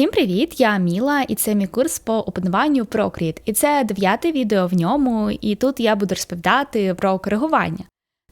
Всім привіт! Я Міла, і це мій курс по опануванню Procreate. І це дев'яте відео в ньому, і тут я буду розповідати про коригування.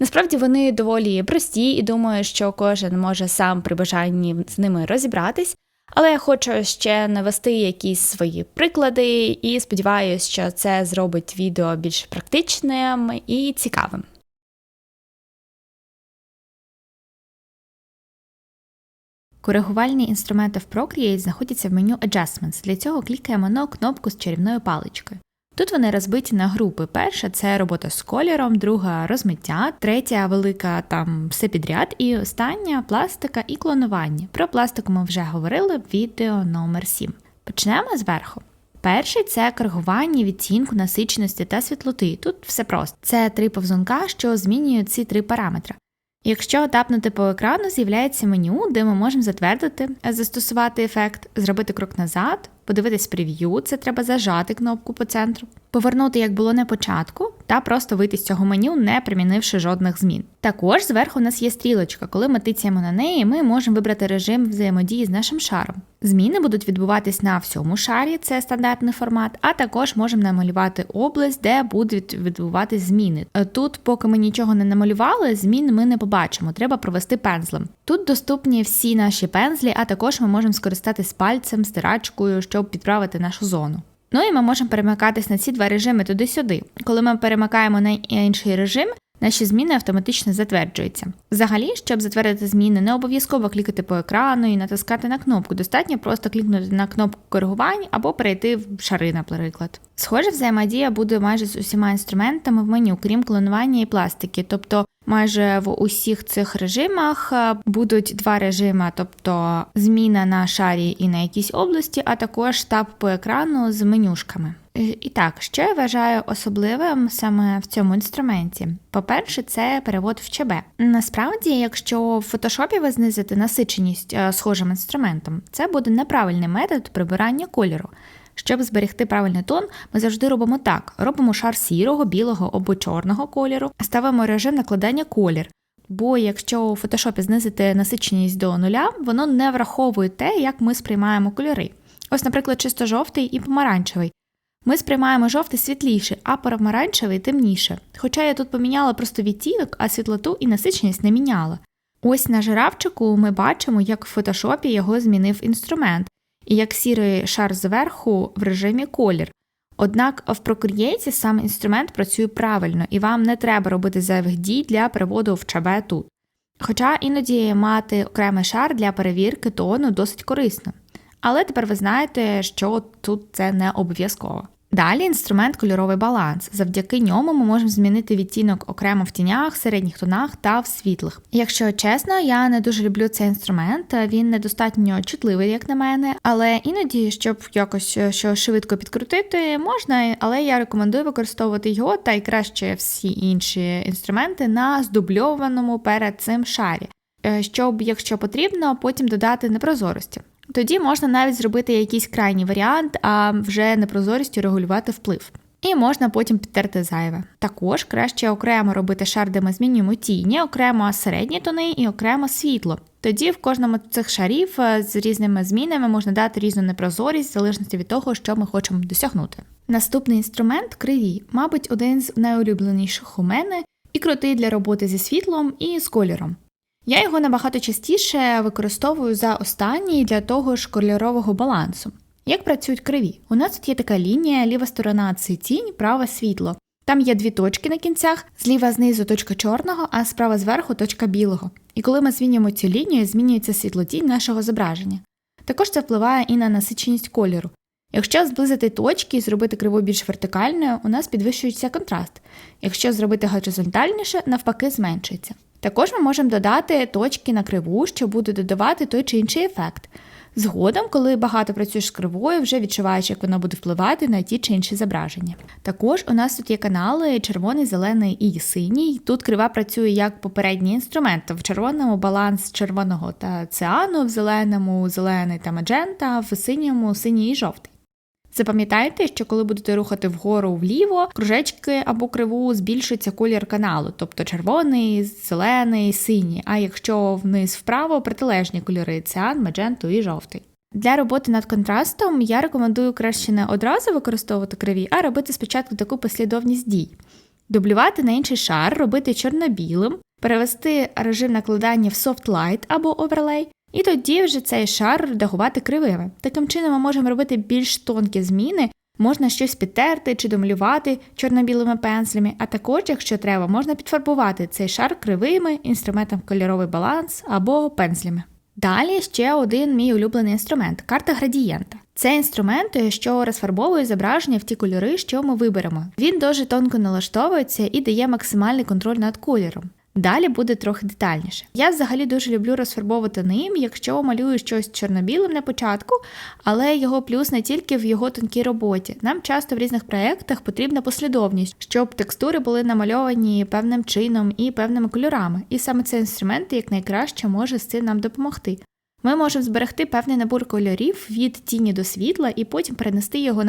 Насправді вони доволі прості, і думаю, що кожен може сам при бажанні з ними розібратись. Але я хочу ще навести якісь свої приклади, і сподіваюся, що це зробить відео більш практичним і цікавим. Коригувальні інструменти в Procreate знаходяться в меню Adjustments. Для цього клікаємо на кнопку з чарівною паличкою. Тут вони розбиті на групи. Перша це робота з кольором, друга розмиття, третя велика там все підряд, і остання пластика і клонування. Про пластику ми вже говорили в відео номер 7. Почнемо зверху. Перший це коригування відтінку насиченості та світлоти. Тут все просто. Це три повзунка, що змінюють ці три параметри. Якщо тапнути по екрану, з'являється меню, де ми можемо затвердити, застосувати ефект, зробити крок назад, подивитись прев'ю, це треба зажати кнопку по центру, повернути, як було на початку, та просто вийти з цього меню, не примінивши жодних змін. Також зверху у нас є стрілочка, коли ми тицяємо на неї, ми можемо вибрати режим взаємодії з нашим шаром. Зміни будуть відбуватись на всьому шарі, це стандартний формат, а також можемо намалювати область, де будуть відбуватись зміни. Е, тут, поки ми нічого не намалювали, змін ми не побачимо, треба провести пензлем. Тут доступні всі наші пензлі, а також ми можемо скористатись пальцем, стирачкою, щоб підправити нашу зону. Ну і ми можемо перемикатись на ці два режими туди-сюди. Коли ми перемикаємо на інший режим, наші зміни автоматично затверджуються. Взагалі, щоб затвердити зміни, не обов'язково клікати по екрану і натискати на кнопку. Достатньо просто клікнути на кнопку коригувань або перейти в шари, наприклад. Схоже, взаємодія буде майже з усіма інструментами в меню, крім клонування і пластики. Тобто майже в усіх цих режимах е, будуть два режими, тобто зміна на шарі і на якійсь області, а також таб по екрану з менюшками. Е, і так, що я вважаю особливим саме в цьому інструменті? По-перше, це перевод в ЧБ. Насправді, якщо в фотошопі ви знизите насиченість е, схожим інструментом, це буде неправильний метод прибирання кольору. Щоб зберегти правильний тон, ми завжди робимо так: робимо шар сірого, білого або чорного кольору, ставимо режим накладання колір. Бо якщо у фотошопі знизити насиченість до нуля, воно не враховує те, як ми сприймаємо кольори. Ось, наприклад, чисто жовтий і помаранчевий. Ми сприймаємо жовтий світліше, а помаранчевий темніше. Хоча я тут поміняла просто відтінок, а світлоту і насиченість не міняла. Ось на жирафчику ми бачимо, як в фотошопі його змінив інструмент, і як сірий шар зверху в режимі колір. Однак в Procreate сам інструмент працює правильно і вам не треба робити зайвих дій для переводу в ЧБ тут. Хоча іноді мати окремий шар для перевірки тону досить корисно. Але тепер ви знаєте, що тут це не обов'язково. Далі інструмент кольоровий баланс. Завдяки ньому ми можемо змінити відтінок окремо в тінях, середніх тонах та в світлих. Якщо чесно, я не дуже люблю цей інструмент, він недостатньо чутливий, як на мене, але іноді, щоб якось е, що швидко підкрутити, можна, але я рекомендую використовувати його та й краще всі інші інструменти на здубльованому перед цим шарі, е, щоб, якщо потрібно, потім додати непрозорості. Тоді можна навіть зробити якийсь крайній варіант, а вже непрозорістю регулювати вплив. І можна потім підтерти зайве. Також краще окремо робити шар, де ми змінюємо тіні, окремо середні тони і окремо світло. Тоді в кожному з цих шарів е, з різними змінами можна дати різну непрозорість в залежності від того, що ми хочемо досягнути. Наступний інструмент криві, мабуть, один з найулюбленіших у мене і крутий для роботи зі світлом і з кольором. Я його набагато частіше використовую за останній для того ж кольорового балансу. Як працюють криві? У нас тут є така лінія, ліва сторона це тінь, права світло. Там є дві точки на кінцях, зліва знизу точка чорного, а справа зверху точка білого. І коли ми змінюємо цю лінію, змінюється світлотінь нашого зображення. Також це впливає і на насиченість кольору. Якщо зблизити точки і зробити криву більш вертикальною, у нас підвищується контраст. Якщо зробити горизонтальніше, навпаки, зменшується. Також ми можемо додати точки на криву, що буде додавати той чи інший ефект. Згодом, коли багато працюєш з кривою, вже відчуваєш, як вона буде впливати на ті чи інші зображення. Також у нас тут є канали червоний, зелений і синій. Тут крива працює як попередній інструмент. В червоному баланс червоного та циану, в зеленому зелений та маджента, в синьому синій і жовтий. Запам'ятайте, що коли будете рухати вгору вліво, кружечки або криву збільшиться колір каналу, тобто червоний, зелений, синій. А якщо вниз вправо протилежні кольори циан, мадженту і жовтий. Для роботи над контрастом я рекомендую краще не одразу використовувати криві, а робити спочатку таку послідовність дій. Дублювати на інший шар, робити чорно-білим, перевести режим накладання в Soft Light або Overlay, і тоді вже цей шар редагувати кривими. Таким чином ми можемо робити більш тонкі зміни, можна щось підтерти чи домалювати чорно-білими пензлями, а також, якщо треба, можна підфарбувати цей шар кривими, інструментом кольоровий баланс або пензлями. Далі ще один мій улюблений інструмент карта градієнта. Це інструмент, що розфарбовує зображення в ті кольори, що ми виберемо. Він дуже тонко налаштовується і дає максимальний контроль над кольором. Далі буде трохи детальніше. Я взагалі дуже люблю розфарбовувати ним, якщо малюю щось чорно-білим на початку, але його плюс не тільки в його тонкій роботі. Нам часто в різних проєктах потрібна послідовність, щоб текстури були намальовані певним чином і певними кольорами. І саме цей інструмент якнайкраще може з цим нам допомогти. Ми можемо зберегти певний набор кольорів від тіні до світла і потім перенести його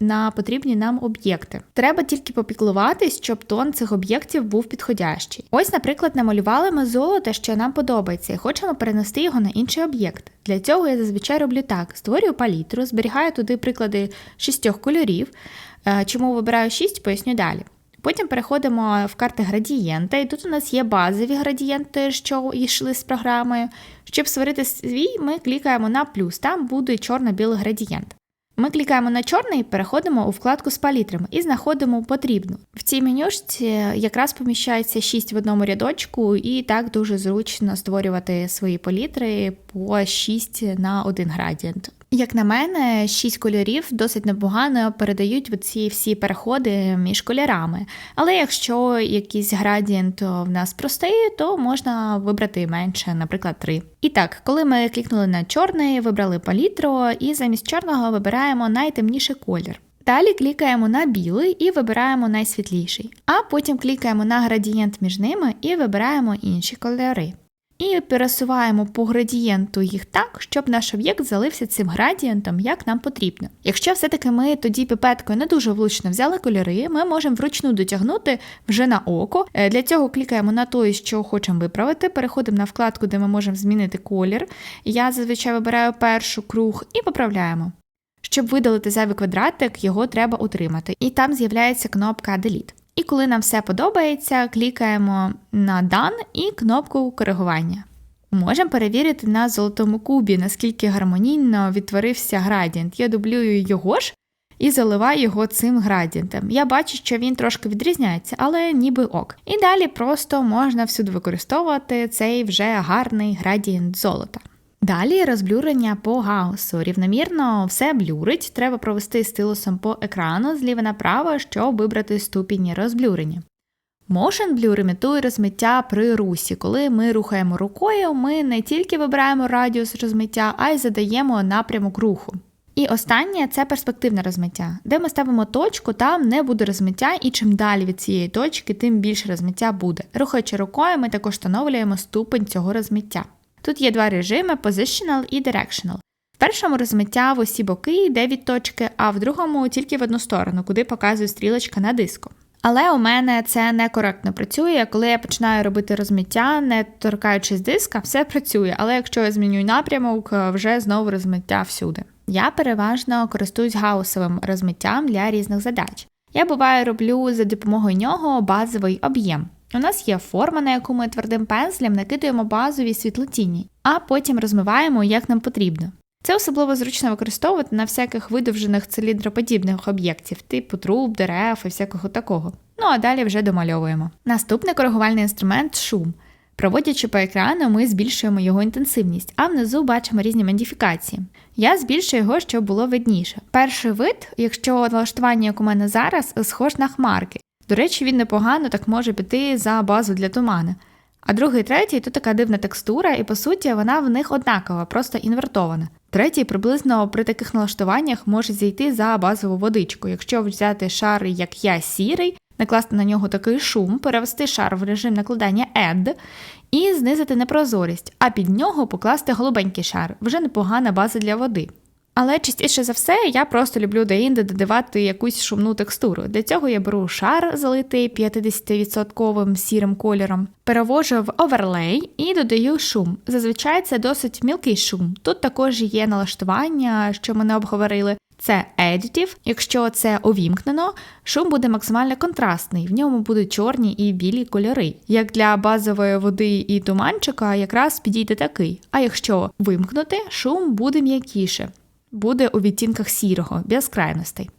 на потрібні нам об'єкти. Треба тільки попіклуватись, щоб тон цих об'єктів був підходящий. Ось, наприклад, намалювали ми золото, що нам подобається, і хочемо перенести його на інший об'єкт. Для цього я зазвичай роблю так: створюю палітру, зберігаю туди приклади шістьох кольорів. Е, чому вибираю шість, поясню далі. Потім переходимо в карти градієнта, і тут у нас є базові градієнти, що йшли з програмою. Щоб створити свій, ми клікаємо на плюс, там буде чорно-білий градієнт. Ми клікаємо на чорний і переходимо у вкладку з палітрами і знаходимо потрібну. В цій менюшці якраз поміщається 6 в одному рядочку, і так дуже зручно створювати свої палітри по 6 на один градієнт. Як на мене, шість кольорів досить непогано передають ці всі переходи між кольорами. Але якщо якийсь градієнт в нас простий, то можна вибрати менше, наприклад, три. І так, коли ми клікнули на чорний, вибрали палітру і замість чорного вибираємо найтемніший колір. Далі клікаємо на білий і вибираємо найсвітліший, а потім клікаємо на градієнт між ними і вибираємо інші кольори і пересуваємо по градієнту їх так, щоб наш об'єкт залився цим градієнтом, як нам потрібно. Якщо все-таки ми тоді піпеткою не дуже влучно взяли кольори, ми можемо вручну дотягнути вже на око. Е, для цього клікаємо на той, що хочемо виправити, переходимо на вкладку, де ми можемо змінити колір. Я зазвичай вибираю першу круг і поправляємо. Щоб видалити зайвий квадратик, його треба утримати. І там з'являється кнопка Delete. І коли нам все подобається, клікаємо на Done і кнопку коригування. Можемо перевірити на золотому кубі, наскільки гармонійно відтворився градієнт. Я дублюю його ж і заливаю його цим градієнтом. Я бачу, що він трошки відрізняється, але ніби ок. І далі просто можна всюди використовувати цей вже гарний градієнт золота. Далі розблюрення по гаусу. Рівномірно все блюрить, треба провести стилусом по екрану зліва направо, щоб вибрати ступінь розблюрення. Motion Blur імітує розмиття при русі. Коли ми рухаємо рукою, ми не тільки вибираємо радіус розмиття, а й задаємо напрямок руху. І останнє це перспективне розмиття, де ми ставимо точку, там не буде розмиття, і чим далі від цієї точки, тим більше розмиття буде. Рухаючи рукою, ми також встановлюємо ступень цього розмиття. Тут є два режими positional і directional. В першому розмиття в усі боки йде від точки, а в другому тільки в одну сторону, куди показує стрілочка на диску. Але у мене це некоректно працює. Коли я починаю робити розмиття, не торкаючись диска, все працює. Але якщо я змінюю напрямок, вже знову розмиття всюди. Я переважно користуюсь гаусовим розмиттям для різних задач. Я буває роблю за допомогою нього базовий об'єм. У нас є форма, на яку ми твердим пензлем накидуємо базові світлотіні, а потім розмиваємо, як нам потрібно. Це особливо зручно використовувати на всяких видовжених циліндроподібних об'єктів, типу труб, дерев і всякого такого. Ну а далі вже домальовуємо. Наступний коригувальний інструмент шум. Проводячи по екрану, ми збільшуємо його інтенсивність, а внизу бачимо різні модифікації. Я збільшую його, щоб було видніше. Перший вид, якщо налаштування, як у мене зараз, схож на хмарки, до речі, він непогано так може піти за базу для тумана. А другий, третій то така дивна текстура, і по суті вона в них однакова, просто інвертована. Третій приблизно при таких налаштуваннях може зійти за базову водичку. Якщо взяти шар, як я сірий, накласти на нього такий шум, перевести шар в режим накладання Add і знизити непрозорість, а під нього покласти голубенький шар, вже непогана база для води. Але частіше за все я просто люблю деінде додавати якусь шумну текстуру. Для цього я беру шар, залитий 50% сірим кольором, перевожу в оверлей і додаю шум. Зазвичай це досить мілкий шум. Тут також є налаштування, що ми не обговорили. Це Additive. Якщо це увімкнено, шум буде максимально контрастний, в ньому будуть чорні і білі кольори. Як для базової води і туманчика, якраз підійде такий. А якщо вимкнути, шум буде м'якіше, буде у відтінках сірого, без крайностей.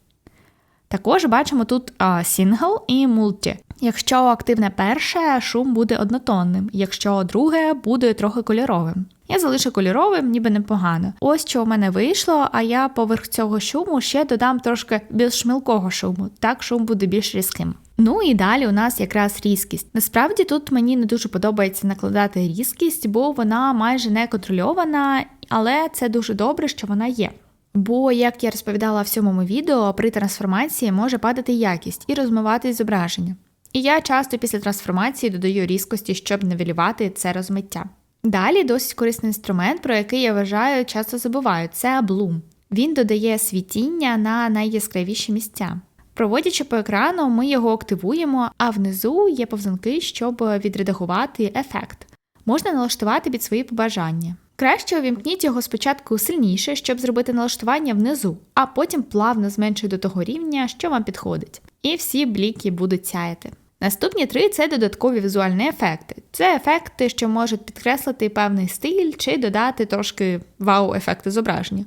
Також бачимо тут сингл і мульті. Якщо активне перше, шум буде однотонним, якщо друге буде трохи кольоровим. Я залишу кольоровим, ніби непогано. Ось що у мене вийшло, а я поверх цього шуму ще додам трошки більш мілкого шуму, так шум буде більш різким. Ну і далі у нас якраз різкість. Насправді тут мені не дуже подобається накладати різкість, бо вона майже не контрольована, але це дуже добре, що вона є. Бо, як я розповідала в сьомому відео, при трансформації може падати якість і розмивати зображення. І я часто після трансформації додаю різкості, щоб невелювати це розмиття. Далі досить корисний інструмент, про який я вважаю, часто забувають, це Bloom. Він додає світіння на найяскравіші місця. Проводячи по екрану, ми його активуємо, а внизу є повзунки, щоб відредагувати ефект. Можна налаштувати під свої побажання. Краще увімкніть його спочатку сильніше, щоб зробити налаштування внизу, а потім плавно зменшуйте до того рівня, що вам підходить. І всі бліки будуть сяяти. Наступні три це додаткові візуальні ефекти. Це ефекти, що можуть підкреслити певний стиль чи додати трошки вау-ефекти зображення.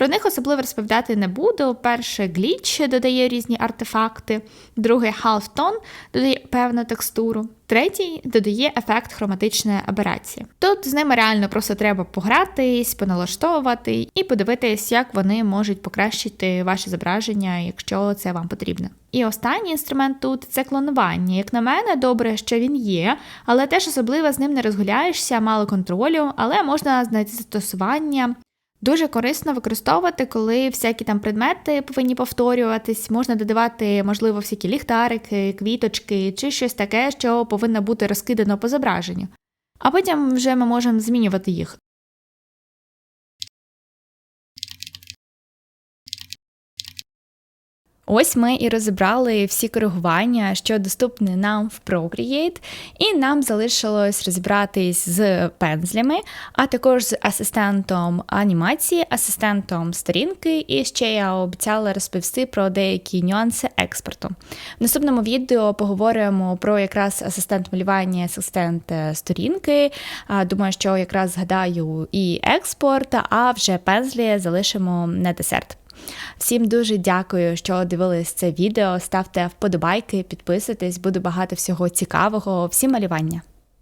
Про них особливо розповідати не буду. Перше гліч додає різні артефакти, другий half-tone додає певну текстуру, третій додає ефект хроматичної аберації. Тут з ними реально просто треба погратись, поналаштовувати і подивитись, як вони можуть покращити ваше зображення, якщо це вам потрібно. І останній інструмент тут це клонування. Як на мене, добре, що він є, але теж особливо з ним не розгуляєшся, мало контролю, але можна знайти застосування Дуже корисно використовувати, коли всякі там предмети повинні повторюватись, можна додавати, можливо, всякі ліхтарики, квіточки чи щось таке, що повинно бути розкидано по зображенню. А потім вже ми можемо змінювати їх. Ось ми і розібрали всі коригування, що доступні нам в Procreate, і нам залишилось розібратись з пензлями, а також з асистентом анімації, асистентом сторінки, і ще я обіцяла розповісти про деякі нюанси експорту. В наступному відео поговоримо про якраз асистент малювання, асистент е, сторінки. Думаю, що якраз згадаю і експорт, а вже пензлі залишимо на десерт. Всім дуже дякую, що дивились це відео. Ставте вподобайки, підписуйтесь, буде багато всього цікавого. Всім малювання!